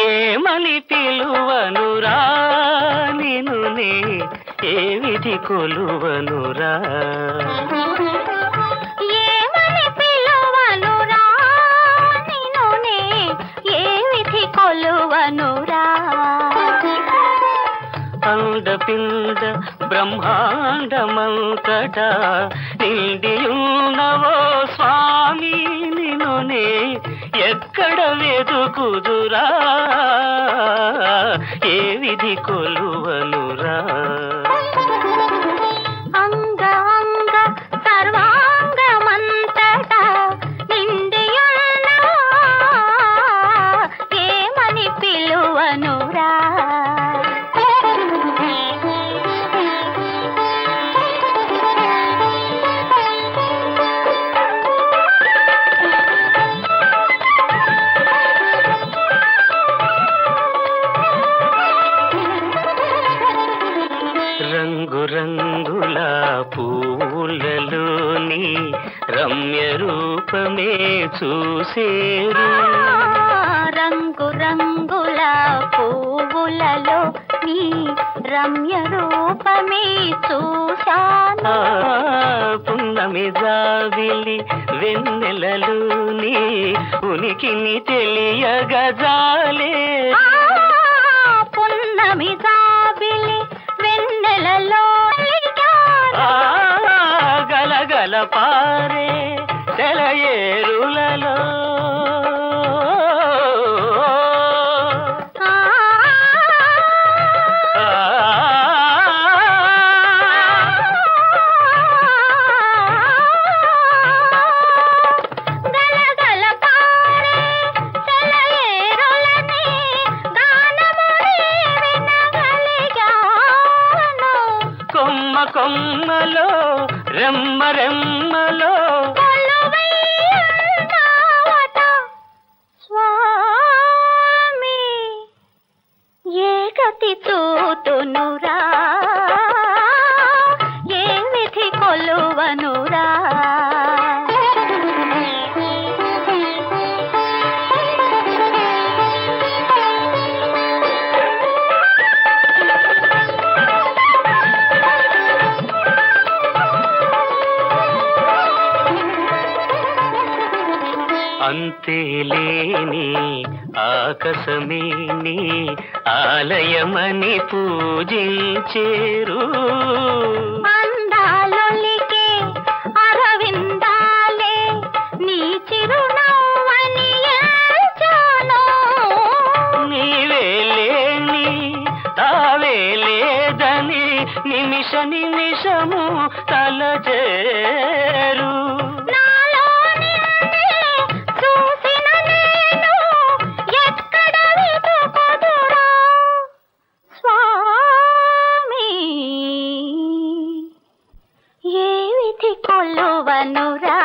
ఏమని పిలువనురా నిను నే ఏ విధి కొలువనురా? బ్రహ్మాండమంతట నిండియున్నవో స్వామి నినునే ఎక్కడ వెతుకుదురా ఏ విధి కొలువనురా? రంగు రంగుల పూలలోని రమ్య రూపమే చూసేరు. రంగు రంగుల పువ్వులలో నీ రమ్య రూపమే చూశాను. ఆ, పున్నమి జావిలి వెన్నెలలోని ఉనికిని తెలియగజాలే పున్నమి జాబిలి పారే సెలయేరులలో కొమ్మలో రెమ్మ రెమ్మలో. స్వామి ఏ గతి చూతునురా అంతేలేని ఆలయమని పూజించేరు. అందాలొలికే అరవిందాలే నీ చిరునవ్వని ఎంచాను. నీవే లేని తావే లేదని నిమిష నిమిషము తలచేరు ములువనురా